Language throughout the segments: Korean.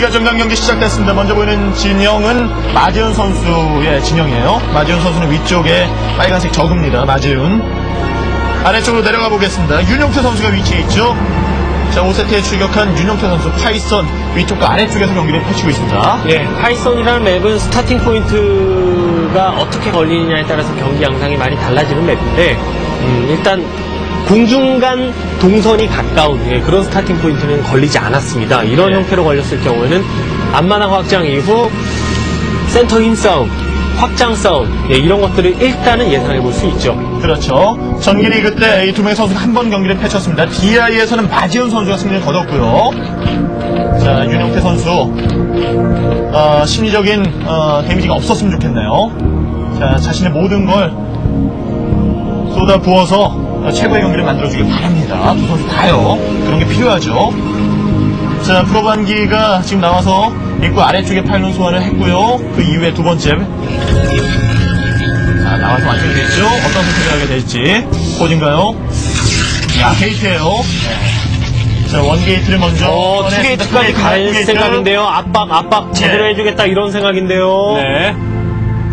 경기가 정강 경기 시작됐습니다. 먼저 보이는 진영은 마재훈 선수의 진영이에요. 마재훈 선수는 위쪽에 빨간색 저그입니다. 마재훈. 아래쪽으로 내려가 보겠습니다. 윤용태 선수가 위치해 있죠. 자, 5세트에 출격한 윤용태 선수 파이썬 위쪽과 아래쪽에서 경기를 펼치고 있습니다. 예, 파이썬이라는 맵은 스타팅 포인트가 어떻게 걸리느냐에 따라서 경기 양상이 많이 달라지는 맵인데, 음, 일단 공중간 동선이 가까운 예, 그런 스타팅 포인트는 걸리지 않았습니다. 이런 예. 형태로 걸렸을 경우에는 앞마당 확장 이후 센터 힘 싸움, 확장 싸움 예, 이런 것들을 일단은 예상해 볼 수 있죠. 그렇죠. 전기리 그 때 이 두 명의 선수가 한 번 경기를 펼쳤습니다. DI에서는 마지훈 선수가 승리를 거뒀고요. 자, 윤용태 선수. 어, 심리적인 어, 데미지가 없었으면 좋겠네요. 자, 자신의 모든 걸 쏟아 부어서 어, 최고의 경기를 만들어주길 바랍니다. 두 선수 다요. 그런 게 필요하죠. 자, 프로반기가 지금 나와서 입구 아래쪽에 파일론 소환을 했고요. 그 이후에 두 번째 자, 나와서 완성이 됐죠? 어떤 선택을 하게 될지. 포진가요? 야, 게이트예요 네. 자, 원게이트를 먼저. 어. 투게이트까지 갈 투게이트. 생각인데요. 압박, 압박 제대로 예. 해주겠다 이런 생각인데요. 네.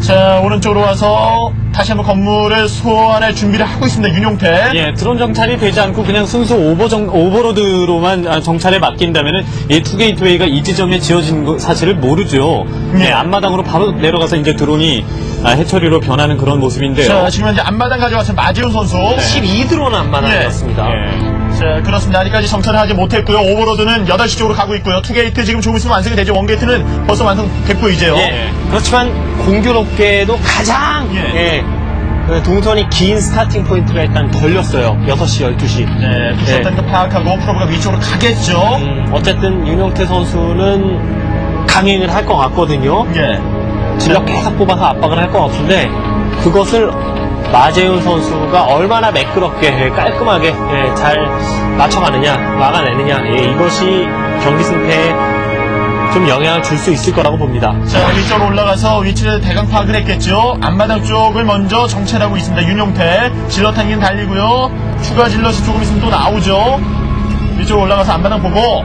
자, 오른쪽으로 와서 다시 한번 건물을 소환할 준비를 하고 있습니다. 윤용태. 예, 드론 정찰이 되지 않고 그냥 순수 오버 정, 오버로드로만 아, 정찰에 맡긴다면은 이 투게이트웨이가 이 지점에 지어진 거 사실을 모르죠. 네. 예, 앞마당으로 바로 내려가서 이제 드론이 아, 해처리로 변하는 그런 모습인데요. 자, 지금 현재 앞마당 가져왔은 마지훈 선수. 12드론 안마당이었습니다. 예. 자, 그렇습니다. 아직까지 정찰을 하지 못했고요. 오버로드는 8시 쪽으로 가고 있고요. 투게이트 지금 조금 있으면 완성이 되죠. 원게이트는 벌써 완성됐고, 이제요. 예. 그렇지만 공교롭게도 가장 예. 예, 그 동선이 긴 스타팅 포인트가 일단 걸렸어요. 6시, 12시. 네, 부셨다는 거 파악하고 프로브가 위쪽으로 가겠죠. 음, 어쨌든 윤용태 선수는 강행을 할 것 같거든요. 예. 질럿 계속 뽑아서 압박을 할 것 같은데 그것을 마재훈 선수가 얼마나 매끄럽게 예, 깔끔하게 예, 잘 맞춰가느냐 막아내느냐 예, 이것이 경기 승패에 좀 영향을 줄 수 있을 거라고 봅니다. 자, 위쪽으로 올라가서 위치를 대강 파악을 했겠죠. 앞마당 쪽을 먼저 정찰하고 있습니다. 윤용태. 질럿 한긴 달리고요. 추가 질럿이 조금 있으면 또 나오죠. 위쪽 올라가서 앞마당 보고.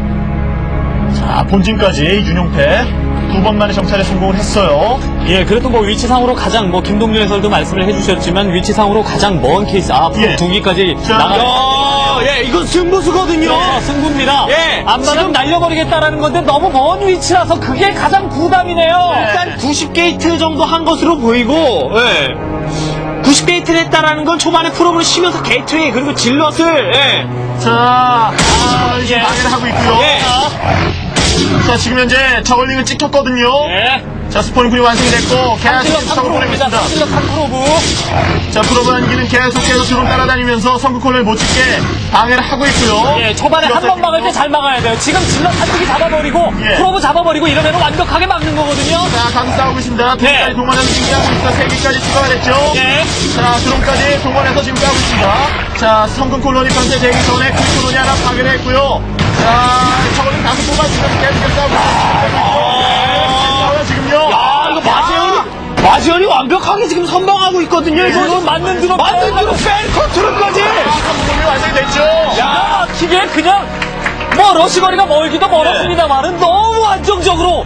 자, 본진까지 윤용태. 두 번 만에 정찰에 성공을 했어요. 예, 그래도 뭐 위치상으로 가장 뭐 김동준 해설도 말씀을 해주셨지만 위치상으로 가장 먼 케이스 아 예. 두 기까지 자, 나가. 야, 예, 이건 승부수거든요. 예, 승부입니다. 예, 앞마당 지금- 날려버리겠다라는 건데 너무 먼 위치라서 그게 가장 부담이네요. 일단 90게이트 정도 한 것으로 보이고, 예. 90게이트를 했다라는 건 초반에 프로브를 쉬면서 게이트웨이 그리고 질럿을 예. 자, 아, 이제 방해를 하고 있고요. 예. 자, 지금 현재 저글링은 찍혔거든요. 예. 자, 스포닝 완성이 됐고, 계속 성공 보내고 3프로입니다. 있습니다. 찔러 3프로브. 자, 프로브 한기는 계속해서 드론 따라다니면서 성공 콜을 못 찍게 방해를 하고 있고요. 예, 초반에 한 번 막을 때 잘 막아야 돼요. 지금 질러 한두기 잡아버리고 예. 프로브 잡아버리고 이러면 완벽하게 막는 거거든요. 자, 가서 싸우고 있습니다. 네. 드론까지 동원해서 준비하고 있습니다. 세 개까지 추가가 됐죠. 예. 자, 드론까지 동원해서 지금 싸우고 있습니다. 자, 성공 콜론이 변태 되기 전에 그 콜론이 하나 파괴를 했고요. 자, 저거는 다섯 뽑아주면서 계속해서. 싸워요, 지금요. 아, 이거 마재현이, 마재현이 완벽하게 지금 선방하고 있거든요. 이거 이거 맞는 드론 맞는 드론 팬 컨트롤까지. 성공이 완성이 됐죠. 야, 기계 그냥 뭐 러시거리가 멀기도 멀었습니다만은 너무 안정적으로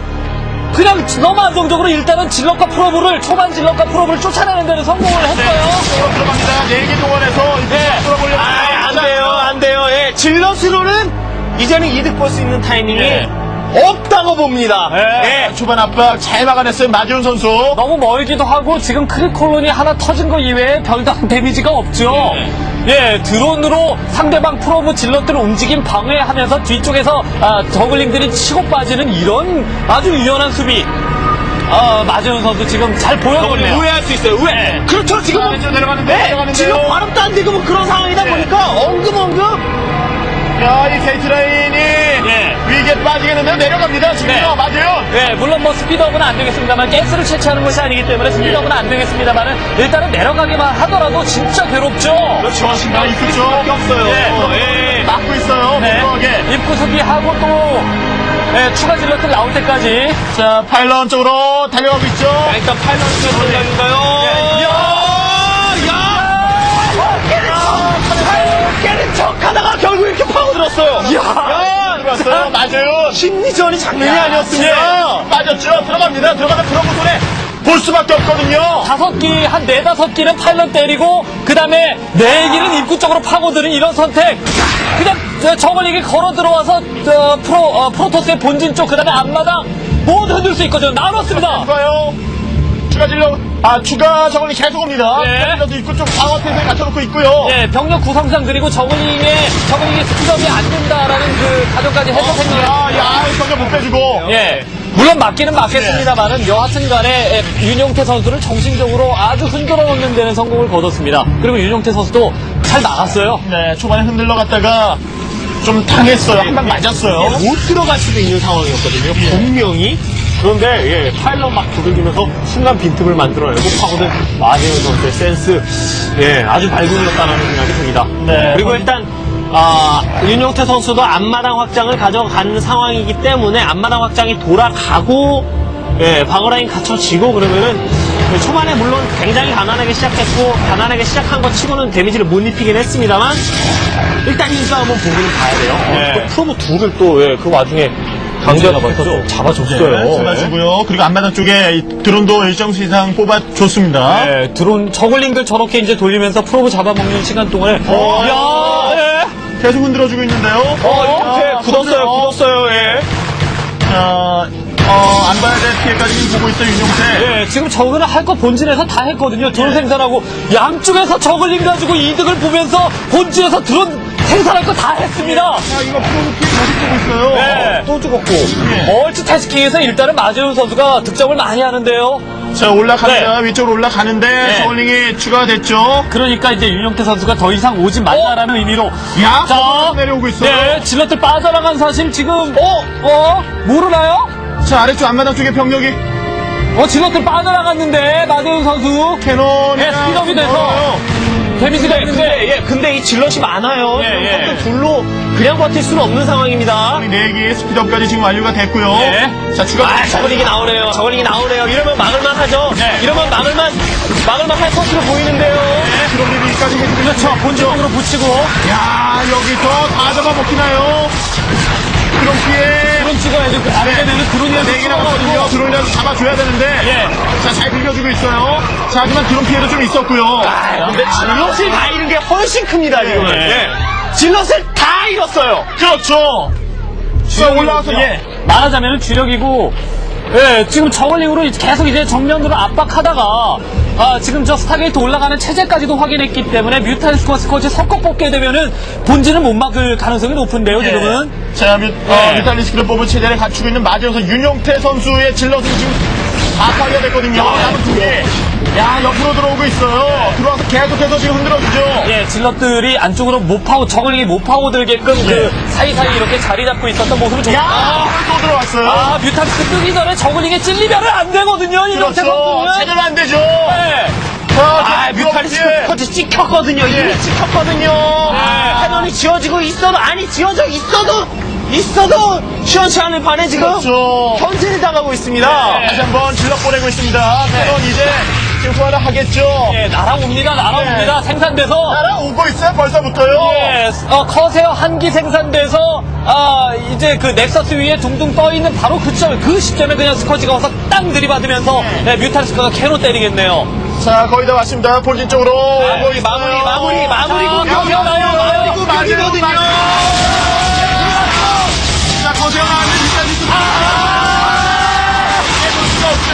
그냥 너무 안정적으로 일단은 질럿과 프로브를 초반 질럿과 프로브를 쫓아내는 데는 성공을 했어요. 쪽으로 들어갑니다. 네개 동원해서 이제 네. 뚫어보려고. 아, 안 돼요, 안 돼요. 예, 질럿으로는 이제는 이득 볼 수 있는 타이밍이 예. 없다고 봅니다. 네. 초반 압박 잘 막아냈어요. 마지훈 선수. 너무 멀기도 하고 지금 크리콜론이 하나 터진 거 이외에 별다른 데미지가 없죠. 예, 드론으로 상대방 프로브 질럿들 움직임 방해하면서 뒤쪽에서 아, 저글링들이 치고 빠지는 이런 아주 유연한 수비. 아, 마재훈 선수 지금 잘 보여줬네요. 우회할 수 있어요. 우회. 그렇죠. 지금 자, 왼쪽 내려가는데, 네. 지금 발음도 안 되고 뭐 그런 상황이다 네. 보니까 엉금엉금. 야, 이 게이트 라인이 예. 위기에 빠지겠는데 내려갑니다. 지금요, 네. 마지훈. 네, 물론 뭐 스피드업은 안 되겠습니다만 가스를 채취하는 것이 아니기 때문에 스피드업은 안 되겠습니다만 일단은 내려가기만 하더라도 진짜 괴롭죠. 그렇죠. 신경 이쪽 수밖에 없어요. 예, 예. 막고 있어요. 네. 네. 입구 수비하고 또 네, 추가 질럿들 나올 때까지 자, 파일런 쪽으로 달려가고 있죠. 자, 일단 팔런스 전략인가요? 야! 야! 깨는 척 하다가 결국 이렇게 파고들었어요. 야! 들어갔어요. 맞아요. 심리전이 장난이 아니었습니다. 예. 빠졌죠. 들어갑니다. 들어가다 프로브 손에 볼 수밖에 없거든요. 다섯 기, 한 네다섯 기는 파일럿 때리고, 그 다음에 네 기는 입구 쪽으로 파고드는 이런 선택. 그냥 저 저글링이 걸어 들어와서, 어, 프로, 어, 프로토스의 본진 쪽, 그 다음에 앞마당 모두 흔들 수 있거든요. 나눴습니다. 봐요. 추가 진로, 아, 추가 저걸리 계속 옵니다. 예. 도 입구 쪽 방어 태세 갖춰놓고 있고요. 예, 병력 구성상 그리고 저글링의, 저글링의 스피드업이 안 된다라는 그 가정까지 해석했는데. 야, 야, 전혀 못 빼주고. 예. 물론 맞기는 맞겠습니다만은 여하튼 간에 예, 윤용태 선수를 정신적으로 아주 흔들어 놓는 데는 성공을 거뒀습니다. 그리고 윤용태 선수도 잘 나갔어요. 네, 초반에 흔들러 갔다가 좀 당했어요. 한 방 맞았어요. 못 들어갈 수도 있는 상황이었거든요. 분명히. 그런데 예, 파일럿 막 두들기면서 순간 빈틈을 만들어내고 파고든 마재현 선수의 센스 예, 아주 발군이었다는 생각이 듭니다. 네. 그리고 일단 아, 윤용태 선수도 앞마당 확장을 가져간 상황이기 때문에 앞마당 확장이 돌아가고 예, 방어라인 갖춰지고 그러면은 그 초반에 물론 굉장히 가난하게 시작했고 가난하게 시작한 것 치고는 데미지를 못 입히긴 했습니다만 일단 이 싸움은 보기는 봐야 돼요. 네. 또 프로브 둘을 또 그 와중에 강제가 또 잡아줬어요. 네, 잡아주고요. 그리고 앞마당 쪽에 이 드론도 일정 이상 뽑아줬습니다. 예, 드론 저글링들 저렇게 이제 돌리면서 프로브 잡아먹는 시간 동안에 어, 야, 예. 계속 흔들어주고 있는데요. 어, 이렇게 아, 굳었어요, 어, 굳었어요, 예. 자, 어, 안 봐야 될 피해까지 보고 있어요, 윤용태. 예, 지금 저그는 할 거 본진에서 다 했거든요. 드론 예. 생산하고 양쪽에서 저글링 가지고 이득을 보면서 본진에서 드론 생산할 거 다 했습니다. 자, 이거 피해 계속 보고 있어요. 예. 또 죽었고. 멀티태스킹에서 일단은 마재훈 선수가 득점을 많이 하는데요. 자, 올라갑니다. 위쪽으로 올라가는데, 네. 저울링이 추가됐죠. 그러니까 이제 윤영태 선수가 더 이상 오지 말라라는 의미로 야, 자, 내려오고 있어요. 네, 질럿들 빠져나간 사실 지금 어? 어? 모르나요? 자, 아래쪽 앞마당 쪽에 병력이 어, 질럿들 빠져나갔는데 마재훈 선수 캐논이 네, 스피드업이 돼서 데미지가 있는데 근데, 예, 근데 이 질럿이 많아요. 예, 지금 예. 선수 둘로 그냥 버틸 수는 없는 상황입니다. 우리 네 개의 스피드업까지 지금 완료가 됐고요. 네. 자, 추가. 아, 저글링이 나오네요. 저글링이 나오네요. 이러면 막을만 하죠. 네. 이러면 막을만, 막을만 할 것으로 보이는데요. 드론리비까지 해주고 그렇죠. 본진으로 붙이고 야, 여기서 다 잡아먹히나요? 드론 피해. 드론 찍어야지 그 되는 드론이라도 네 개나 왔거든요. 드론이라도 잡아줘야 되는데. 예. 자, 잘 빌려주고 있어요. 자, 하지만 드론 피해도 좀 있었고요. 아, 근데 질럿을 다 잃은 게 훨씬 큽니다, 지금. 네. 예. 질럿을 다 잃었어요. 그렇죠. 자, 올라와서, 예. 말하자면 주력이고 예, 지금 저글링으로 계속 이제 정면으로 압박하다가 아, 지금 저 스타게이트 올라가는 체제까지도 확인했기 때문에 뮤탄스코어 스코어지 섞어 뽑게 되면은 본진은 못 막을 가능성이 높은데요, 예. 지금은. 자, 뮤, 네. 어, 뮤탈리스크를 뽑은 체제를 갖추고 있는 마지에서 윤용태 선수의 질럿이 지금 다 파괴가 됐거든요. 남은. 야, 옆으로 들어오고 있어요. 들어와서 계속해서 지금 흔들어주죠. 예, 질럿들이 안쪽으로 못 파고 저글링이 못 파고들게끔 그 사이사이 이렇게 자리 잡고 있었던 모습을 좀 야, 또 들어왔어요. 아, 뮤탄스 뜨기 전에 저글링에 찔리면은 안 되거든요, 이렇게 그렇죠. 선수는. 제대로 안 되죠. 네. 자, 아, 들어오고, 터지 찍혔거든요. 예. 이미 찍혔거든요. 네. 캐논이 지어지고 있어도, 아니, 지어져 있어도, 있어도, 시원치 않을 판에 지금 그렇죠. 견제를 당하고 있습니다. 다시 한번 질럿 보내고 있습니다. 캐논 이제 지금 소화를 하겠죠. 예, 날아옵니다, 날아옵니다. 생산돼서. 날아오고 있어요, 벌써부터요. 예, 어, 커세어 한기 생산돼서, 아, 이제 그 넥서스 위에 둥둥 떠 있는 바로 그 점, 그 시점에 그냥 스커지가 와서 땅 들이받으면서, 예, 뮤탄스커가 캐로 때리겠네요. 자, 거의 다 왔습니다. 본진 쪽으로 오고 있어요. 마무리, 마무리, 마무리 자, 공격이었나요? 마무리 마무리 공격이거든요. 나왔는데 뮤탈리스크. 해볼 수가 없죠.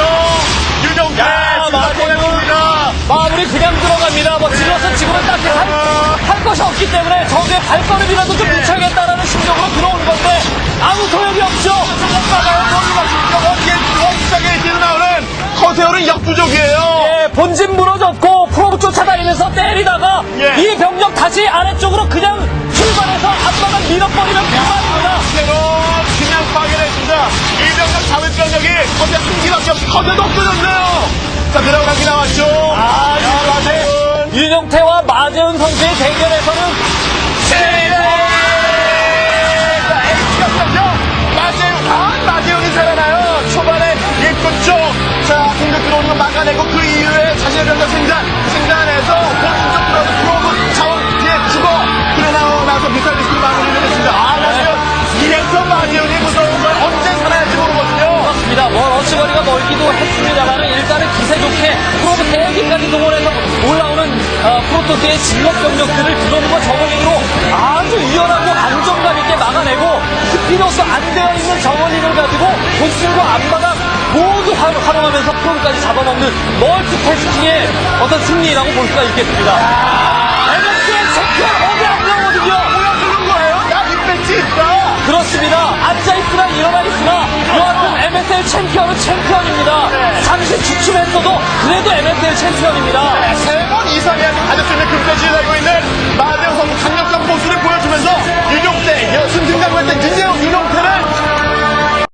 유정태 야, 질럿 마무리. 보내봅니다. 마무리 그냥 들어갑니다. 뭐, 질럿은 지금은 딱히 할, 할 것이 없기 때문에 적의 발걸음이라도 좀 붙여야겠다라는 심정으로 들어오는 건데, 아무 소용이 없죠. 막아요. 거기 막힙니다. 원게 원짝에 뛰어 나오는 커세어는 역부족이에요. 예, 본진 무너졌고 프로브 쫓아다니면서 때리다가 예. 이 병력 다시 아래쪽으로 그냥 출발해서 앞바닥 밀어버리면 그냥 파괴했습니다. 이병력 자위병력이 커세 한 기밖에 없이 커세도 없어졌네요. 자, 들어가기 나왔죠. 아, 야, 마재훈. 윤영태와 마재훈 선수의 대결에서는 있습니다만 일단은 기세 좋게 프로브 대기까지 동원해서 올라오는 어, 프로토스의 진력 경력들을 드론과 저글링으로 아주 유연하고 안정감 있게 막아내고 그 스피너스 안 되어 있는 정원인을 가지고 본질과 앞마당 모두 활용하면서 프로브까지 잡아먹는 멀티태스킹의 어떤 승리라고 볼 수가 있겠습니다. 에너스의 체크 어디 안 나오지? 주춤했어도 그래도 MSL 챔피언입니다. 세번 이상의 가질 수 있는 금배지를 달고 있는 선수 강력한 포수를 보여주면서 윤용태, 승승장구했던 윤재영, 윤용태를